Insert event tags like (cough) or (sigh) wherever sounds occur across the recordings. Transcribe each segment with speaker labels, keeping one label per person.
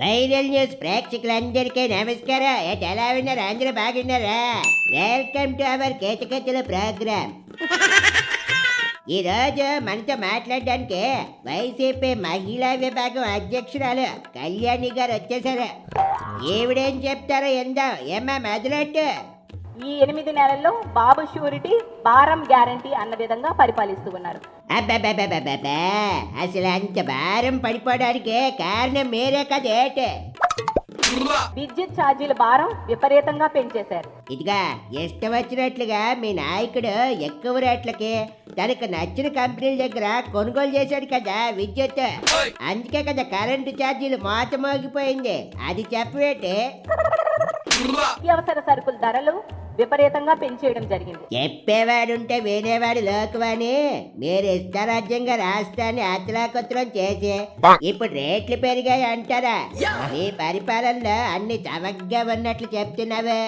Speaker 1: Viral news ప్రేక్షకులందరికీ నమస్కారం. ఏంటి ఎలా ఉన్నారు? అందరూ బాగున్నారా? వెల్కమ్ టు అవర్ కేతకత్తుల ప్రోగ్రామ్ ఈ రోజు మనతో మాట్లాడడానికి వైసీపీ మహిళా విభాగం అధ్యక్షురాలు కళ్యాణి గారు వచ్చేసారు. ఈవిడేం చెప్తారో ఎందా ఏమా మొదలెట్టు?
Speaker 2: ఈ ఎనిమిది నెలల్లో బాబు షూరిటీ భారం గ్యారంటీ అన్న విధంగా పరిపాలిస్తూ ఉన్నారు.
Speaker 1: అసలు అంత భారం పడిపోవడానికి కారణం మీరే కదేటే
Speaker 2: విద్యుత్ ఛార్జీల భారం విపరీతంగా పెంచేశారు.
Speaker 1: ఇదిగా ఇష్టం వచ్చినట్లుగా మీ నాయకుడు ఎక్కువ రేట్లకి తనకు నచ్చిన కంపెనీల దగ్గర కొనుగోలు చేశాడు కదా విద్యుత్. అందుకే కదా కరెంటు ఛార్జీలు మోత మోగిపోయింది అది చెప్పవేటి
Speaker 2: అత్యవసర సరుకుల ధరలు విపరీతంగా పెంచేయడం జరిగింది.
Speaker 1: చెప్పేవాడుంటే వినేవాడు లోకమని మీరు ఇష్టారాజ్యంగా రాష్ట్రాన్ని అతలాకుతలం చేసి ఇప్పుడు రేట్లు పెరిగాయి అంటారా? మీ పరిపాలనలో అన్ని చవకగా ఉన్నట్లు చెప్తున్నావే.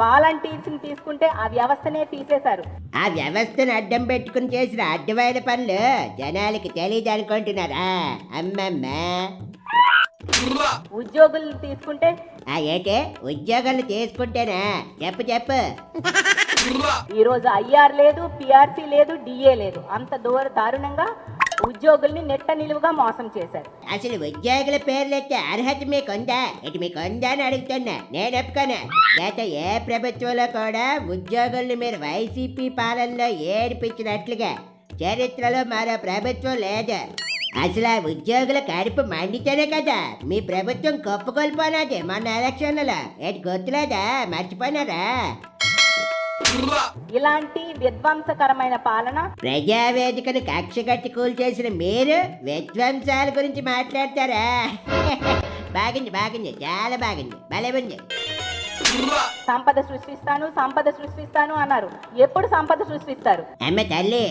Speaker 2: వాలంటీర్స్ని తీసుకుంటే ఆ వ్యవస్థనే తీసేశారు.
Speaker 1: ఆ వ్యవస్థను అడ్డం పెట్టుకుని చేసిన అడ్డమైన పనులు జనాలకి తెలియదు అనుకుంటున్నారా అమ్మమ్మ.
Speaker 2: ఉద్యోగులను తీసుకుంటే?
Speaker 1: ఆ ఏటే? ఉద్యోగాలు తీసుకుంటేనా చెప్పు చెప్పు.
Speaker 2: ఈ రోజు ఐఆర్ లేదు పిఆర్సీ లేదు డిఏ లేదు. అంత దూర దారుణంగా ఉద్యోగుల్ని నెట్ట నిలువుగా మోసం చేశారు.
Speaker 1: అసలు ఉద్యోగుల పేర్లు ఎత్తే అర్హత మీకుందా? ఇటు మీకుందా అని అడుగుతున్నా. నేను ఒప్పుకోను. గత ఏ ప్రభుత్వంలో కూడా ఉద్యోగుల్ని మీరు వైసీపీ పాలనలో ఏడిపించినట్లుగా చరిత్రలో మరో ప్రభుత్వం లేదు. అసలు ఆ ఉద్యోగుల కడుపు మండితేనే కదా? మీ ప్రభుత్వం కొప్పుకొల్పోనాది మొన్న ఎలక్షన్లలో. ఏంటి గుర్తులేదా? మర్చిపోయినారా?
Speaker 2: ఇలాంటి విధ్వంసకరమైన పాలన?
Speaker 1: ప్రజావేదికను కక్ష కట్టి కూల్చేసిన మీరు విధ్వంసాల గురించి మాట్లాడతారా? (laughs) బాగుంది బాగుంది. చాలా బాగుంది. భలే ఉంది.
Speaker 2: సంపద సృష్టిస్తాను సంపద సృష్టిస్తాను అన్నారు. ఎప్పుడు సంపద సృష్టిస్తారు?
Speaker 1: అమ్మ తల్లి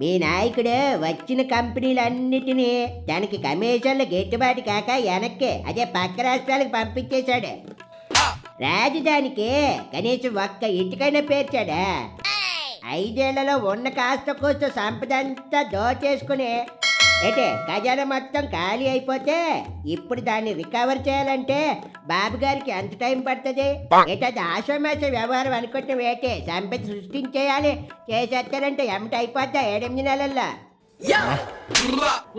Speaker 1: మీ నాయకుడు వచ్చిన కంపెనీలన్నిటినీ తనకి కమిషన్లు గిట్టుబాటు కాక వెనక్కి అదే పక్క రాష్ట్రాలకు పంపించేశాడు. రాజధానికి కనీసం ఒక్క ఇటుకైనా పేర్చాడా? ఐదేళ్ళలో ఉన్న కాస్త కూస్త సంపదంతా దోచేసుకుని ఏంటే ఖజానా మొత్తం ఖాళీ అయిపోతే ఇప్పుడు దాన్ని రికవర్ చేయాలంటే బాబు గారికి ఎంత టైం పడుతుంది? ఏటది ఆశ్రమాస వ్యవహారం అనుకుంటే వేటే సంపద సృష్టించేయాలి. చేసేస్తారంటే ఎమట అయిపోద్దా ఏడెనిమిది నెలల్లో?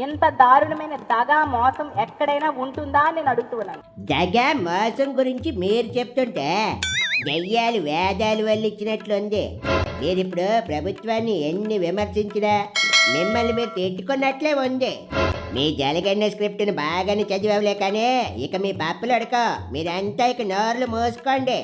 Speaker 2: ఎంత దారుణమైన దగా మోసం ఎక్కడైనా ఉంటుందా అని నేను అడుగుతున్నాను.
Speaker 1: జగ మోసం గురించి మీరు చెప్తుంటే దెయ్యాలు వేదాలు వల్లిచ్చినట్లుంది. మీరు ఇప్పుడు ప్రభుత్వాన్ని ఎన్ని విమర్శించినా మిమ్మల్ని మీరు తెచ్చుకున్నట్లే ఉంది. మీ జలగన్న స్క్రిప్ట్ని బాగానే చదివలే కానీ ఇక మీ పప్పులు అడుకో. మీరంతా ఇక నోర్లు మోసుకోండి.